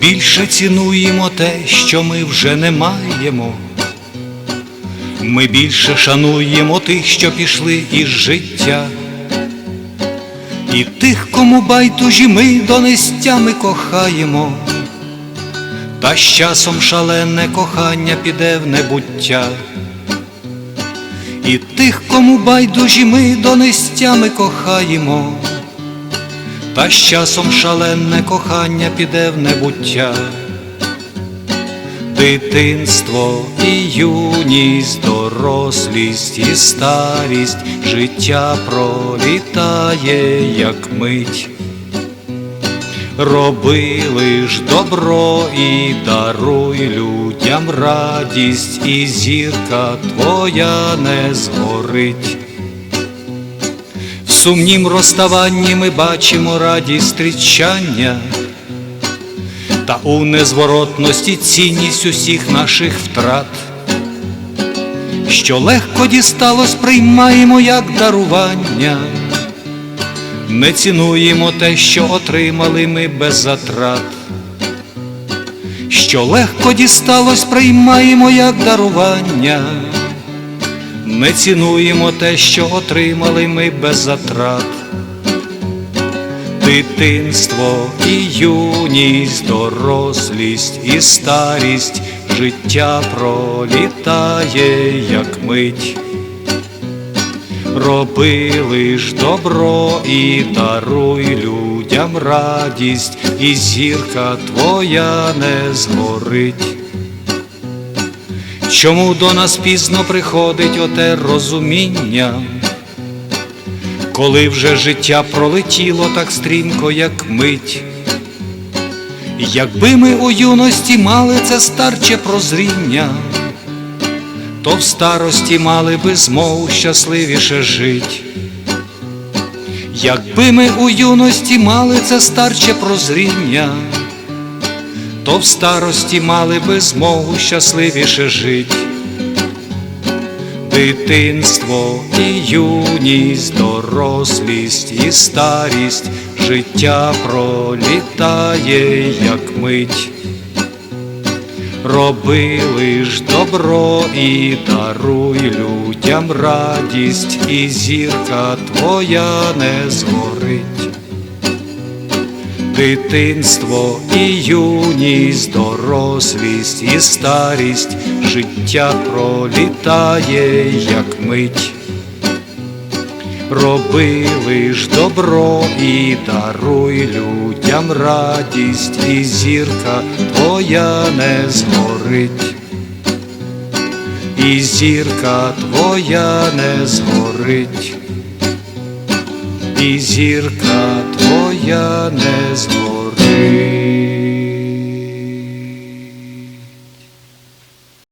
більше цінуємо те, що ми вже не маємо. Ми більше шануємо тих, що пішли із життя, і тих, кому байдужі ми донестями кохаємо, та з часом шалене кохання піде в небуття, і тих, кому байдужі ми донестями кохаємо, та з часом шалене кохання піде в небуття. Дитинство і юність, дорослість і старість, життя пролітає, як мить. Роби лиш добро і даруй людям радість, і зірка твоя не згорить. Сумнім розставанні ми бачимо радість зустрічання, та у незворотності цінність усіх наших втрат, що легко дісталось, приймаємо як дарування, не цінуємо те, що отримали ми без затрат, що легко дісталось, приймаємо як дарування, не цінуємо те, що отримали ми без затрат дитинство і юність, дорослість і старість, життя пролітає, як мить. Роби лиш добро і даруй людям радість, і зірка твоя не згорить. Чому до нас пізно приходить оте розуміння? коли вже життя пролетіло так стрімко, як мить. Якби ми у юності мали це старче прозріння, то в старості мали би змогу щасливіше жить. Якби ми у юності мали це старче прозріння, то в старості мали би змогу щасливіше жить дитинство і юність, дорослість і старість, життя пролітає, як мить. Роби лиш добро і даруй людям радість, і зірка твоя не згорить. Дитинство і юність, дорослість і старість, життя пролітає, як мить. Роби лиш добро і даруй людям радість, і зірка твоя не згорить. І зірка твоя не згорить і зірка твоя не згорить.